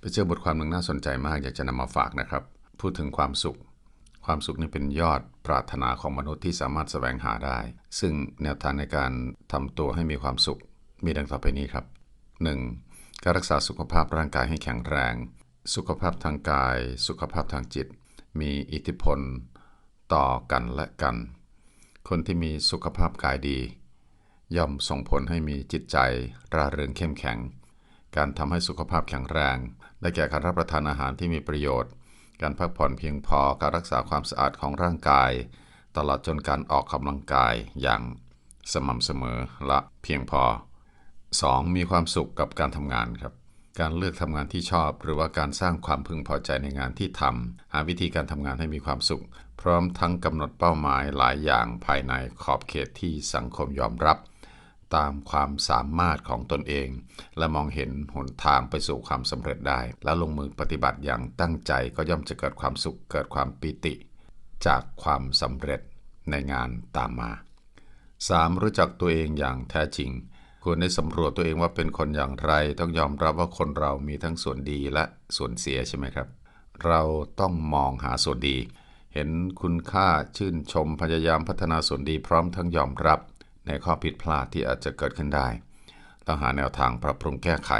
ไปเจอบทความหนึ่งน่าสนใจมากอยากจะนำมาฝากนะครับ พูดถึงความสุข ความสุขนี่เป็นยอดปรารถนาของมนุษย์ที่สามารถแสวงหาได้ ซึ่งแนวทางในการทำตัวให้มีความสุข มีดังต่อไปนี้ครับ 1. การรักษาสุขภาพร่างกายให้แข็งแรง สุขภาพทางกาย สุขภาพทางจิต มีอิทธิพล ต่อกันและกัน คนที่มีสุขภาพกายดี ย่อมส่งผลให้มีจิตใจร่าเริงเข้มแข็ง การทำให้สุขภาพแข็งแรง ได้แก่การรับประทานอาหารที่มีประโยชน์ การพักผ่อนเพียงพอ การรักษาความสะอาดของร่างกาย ตลอดจนการออกกำลังกายอย่างสม่ำเสมอและเพียงพอ 2. มีความสุขกับการทำงานครับ การเลือกทำงานที่ชอบ หรือว่าการสร้างความพึงพอใจในงานที่ทำหาวิธีการทำงานให้มีความสุข พร้อมทั้งกำหนดเป้าหมายหลายอย่างภายในขอบเขตที่สังคมยอมรับ ตามความสามารถของตนเอง และมองเห็นหนทางไปสู่ความสำเร็จได้ และลงมือปฏิบัติอย่างตั้งใจก็ย่อมจะเกิดความสุขเกิดความปิติ จากความสำเร็จในงานตามมา 3. รู้จักตัวเองอย่างแท้จริงควรได้สำรวจตัวเองว่าเป็นคนอย่างไร ต้องยอมรับว่าคนเรามีทั้งส่วนดีและส่วนเสียใช่ไหมครับ เราต้องมองหาส่วนดี เห็นคุณค่าชื่นชมพยายามพัฒนาส่วนดีพร้อมทั้งยอมรับ ในข้อผิดพลาดที่อาจจะเกิดขึ้นได้ ต้องหาแนวทางปรับปรุงแก้ไข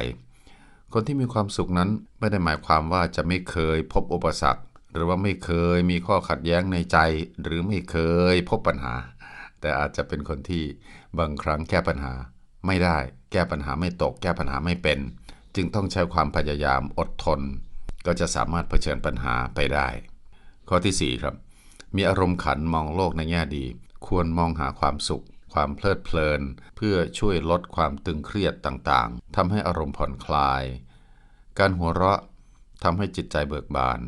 คนที่มีความสุขนั้นไม่ได้หมายความว่าจะไม่เคยพบอุปสรรค หรือว่าไม่เคยมีข้อขัดแย้งในใจ หรือไม่เคยพบปัญหา แต่อาจจะเป็นคนที่บางครั้งแก้ปัญหา ไม่ได้ แก้ปัญหาไม่ตก แก้ปัญหาไม่เป็น จึงต้องใช้ความพยายามอดทน ก็จะสามารถเผชิญปัญหาไปได้ ข้อที่4ครับมีอารมณ์ขันมองโลกในแง่ดี ควรมองหาความสุข ความเพลิดเพลิน เพื่อช่วยลดความตึงเครียดต่างๆทำให้อารมณ์ผ่อนคลาย การหัวเราะทำให้จิตใจเบิกบาน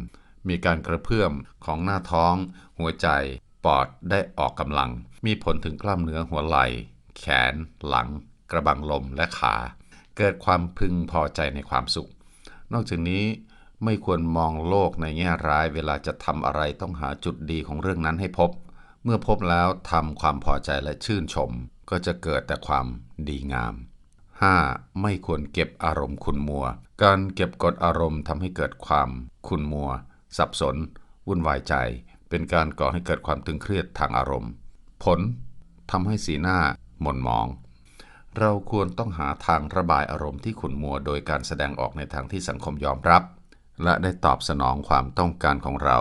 มีการกระเพื่อมของหน้าท้อง หัวใจ ปอดได้ออกกำลัง มีผลถึงกล้ามเนื้อหัวไหล่ แขน หลัง กระบังลมและขา เกิดความพึงพอใจในความสุข นอกจากนี้ไม่ควรมองโลกในแง่ร้าย เวลาจะทำอะไรต้องหาจุดดีของเรื่องนั้นให้พบ เมื่อพบแล้วทำความพอใจและชื่นชม ก็จะเกิดแต่ความดีงาม 5. ไม่ควรเก็บอารมณ์ขุนมัว การเก็บกดอารมณ์ทำให้เกิดความขุนมัว สับสน วุ่นวายใจ เป็นการก่อให้เกิดความตึงเครียดทางอารมณ์ ผลทำให้สีหน้าหม่นหมอง เราควรต้องหาทางระบายอารมณ์ที่ขุนมัว โดยการแสดงออกในทางที่สังคมยอมรับ และได้ตอบสนองความต้องการของเรา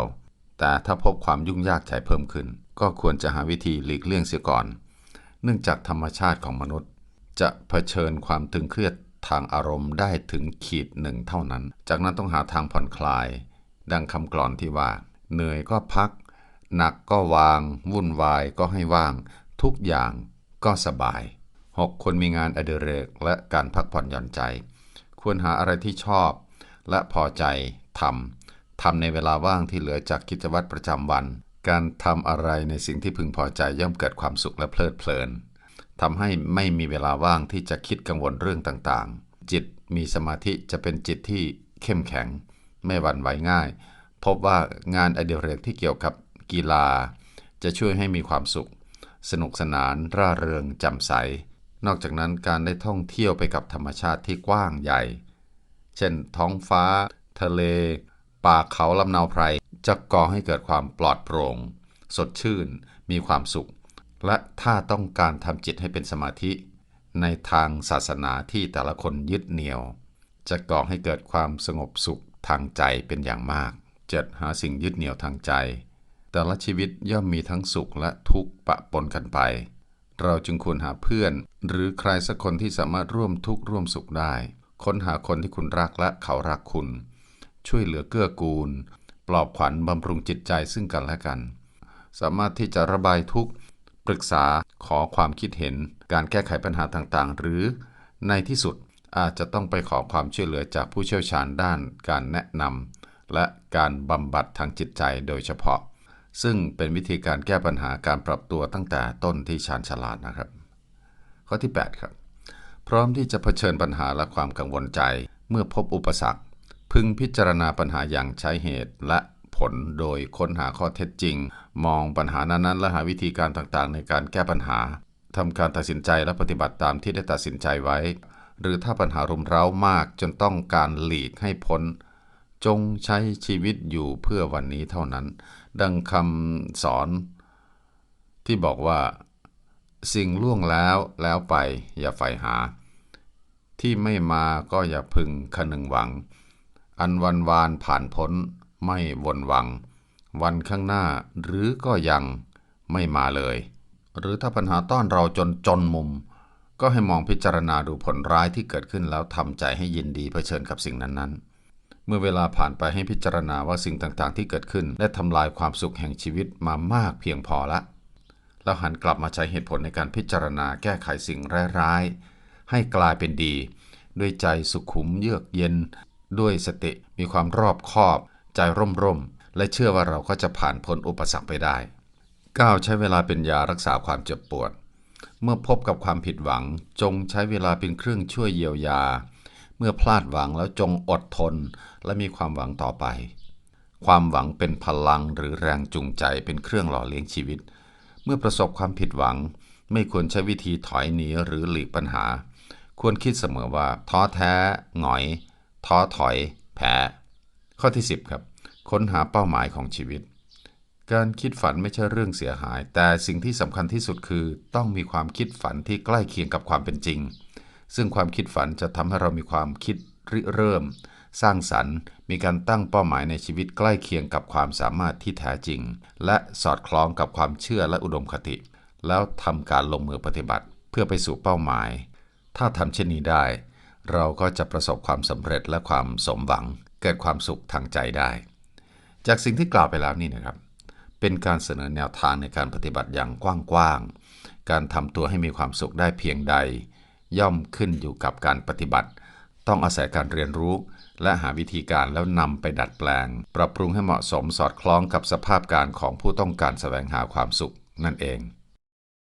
แต่ถ้าพบความยุ่งยากใจเพิ่มขึ้น ก็ควรจะหาวิธีหลีกเลี่ยงเสียก่อน เนื่องจากธรรมชาติของมนุษย์ จะเผชิญความตึงเครียดทางอารมณ์ได้ถึงขีดหนึ่งเท่านั้น จากนั้นต้องหาทางผ่อนคลาย ดังคำกลอนที่ว่า เหนื่อยก็พัก หนักก็วาง วุ่นวายก็ให้ว่าง ทุกอย่างก็สบาย 6. คนมีงานอดิเรกและการพักผ่อนหย่อนใจ ควรหาอะไรที่ชอบ และพอใจทำทำในเวลาว่างที่เหลือจากกิจวัตรประจำวัน การทำอะไรในสิ่งที่พึงพอใจย่อมเกิดความสุขและเพลิดเพลินทำให้ไม่มีเวลาว่างที่จะคิดกังวลเรื่องต่างๆ จิตมีสมาธิจะเป็นจิตที่เข้มแข็ง ไม่หวั่นไหวง่าย พบว่างานอดิเรกที่เกี่ยวกับกีฬา จะช่วยให้มีความสุข สนุกสนาน ร่าเริงจำใส นอกจากนั้นการได้ท่องเที่ยวไปกับธรรมชาติที่กว้างใหญ่ เช่น ท้องฟ้า ทะเล ป่าเขาลำนาวไพร จะก่อให้เกิดความปลอดโปร่ง สดชื่น มีความสุข และถ้าต้องการทำจิตให้เป็นสมาธิ ในทางศาสนาที่แต่ละคนยึดเหนี่ยว จะก่อให้เกิดความสงบสุขทางใจเป็นอย่างมากเจ็ดหาสิ่งยึดเหนี่ยวทางใจ แต่ละชีวิตย่อมมีทั้งสุขและทุกข์ปะปนกันไป เราจึงควรหาเพื่อน หรือใครสักคนที่สามารถร่วมทุกข์ร่วมสุขได้ ค้นหาคนที่คุณรักและเขารักคุณ ช่วยเหลือเกื้อกูล ปลอบขวัญบำรุงจิตใจซึ่งกันและกัน สามารถที่จะระบายทุกข์ปรึกษาขอความคิดเห็น การแก้ไขปัญหาต่างๆ หรือในที่สุดอาจจะต้องไปขอความช่วยเหลือจากผู้เชี่ยวชาญด้านการแนะนำและการบำบัดทางจิตใจโดยเฉพาะ ซึ่งเป็นวิธีการแก้ปัญหาการปรับตัวตั้งแต่ต้นที่ชาญฉลาดนะครับ ข้อที่ 8 ครับ พร้อมที่จะเผชิญปัญหาและความกังวลใจเมื่อพบอุปสรรค พึงพิจารณาปัญหาอย่างใช้เหตุและผลโดยค้นหาข้อเท็จจริง มองปัญหานั้นๆและหาวิธีการต่างๆ ในการแก้ปัญหาทำการตัดสินใจและปฏิบัติตามที่ได้ตัดสินใจไว้ หรือถ้าปัญหารุมเร้ามากจนต้องการหลีกให้พ้น จงใช้ชีวิตอยู่เพื่อวันนี้เท่านั้น ดังคำสอน ที่บอกว่า สิ่งล่วงแล้วแล้วไปอย่าใฝ่หา ที่ไม่มาก็อย่าพึงคนึงหวัง อันวันวานผ่านพ้น ไม่วนวัง วันข้างหน้าหรือก็ยังไม่มาเลย หรือถ้าปัญหาต้อนเราจนจนมุม ก็ให้มองพิจารณาดูผลร้ายที่เกิดขึ้นแล้วทำใจให้ยินดีเผชิญกับสิ่งนั้นๆเมื่อเวลาผ่านไปให้พิจารณาว่าสิ่งต่างๆ ที่เกิดขึ้นได้ทำลายความสุขแห่งชีวิตมามากเพียงพอละ แล้วหันกลับมาใช้เหตุผลในการพิจารณาแก้ไขสิ่งร้ายๆให้กลายเป็นดี ด้วยใจสุขุมเยือกเย็น ด้วยสติมีความรอบคอบ ใจร่มร่มๆ และเชื่อว่าเราก็จะผ่านพ้นอุปสรรคไปได้ 9. ใช้เวลาเป็นยารักษาความเจ็บปวด เมื่อพบกับความผิดหวัง จงใช้เวลาเป็นเครื่องช่วยเยียวยา เมื่อพลาดหวังแล้วจงอดทน และมีความหวังต่อไป ความหวังเป็นพลังหรือแรงจูงใจเป็นเครื่องหล่อเลี้ยงชีวิต เมื่อประสบความผิดหวัง ไม่ควรใช้วิธีถอยหนีหรือหลีกปัญหา ควรคิดเสมอว่าท้อแท้หงอย ท้อถอย แพ้ ข้อที่ 10 ครับ ค้นหาเป้าหมายของชีวิต การคิดฝันไม่ใช่เรื่องเสียหาย แต่สิ่งที่สำคัญที่สุดคือ ต้องมีความคิดฝันที่ใกล้เคียงกับความเป็นจริง ซึ่งความคิดฝันจะทำให้เรามีความคิดริเริ่ม สร้างสรรค์ มีการตั้งเป้าหมายในชีวิตใกล้เคียงกับความสามารถที่แท้จริง และสอดคล้องกับความเชื่อและอุดมคติ แล้วทำการลงมือปฏิบัติเพื่อไปสู่เป้าหมาย ถ้าทำเช่นนี้ได้ เราก็จะประสบความสำเร็จและความสมหวัง เกิดความสุขทางใจได้ จากสิ่งที่กล่าวไปแล้วนี่นะครับ เป็นการเสนอแนวทางในการปฏิบัติอย่างกว้างๆ การทำตัวให้มีความสุขได้เพียงใด ย่อมขึ้นอยู่กับการปฏิบัติ ต้องอาศัยการเรียนรู้ และหาวิธีการแล้วนำไปดัดแปลง ปรับปรุงให้เหมาะสมสอดคล้องกับสภาพการของผู้ต้องการแสวงหาความสุขนั่นเอง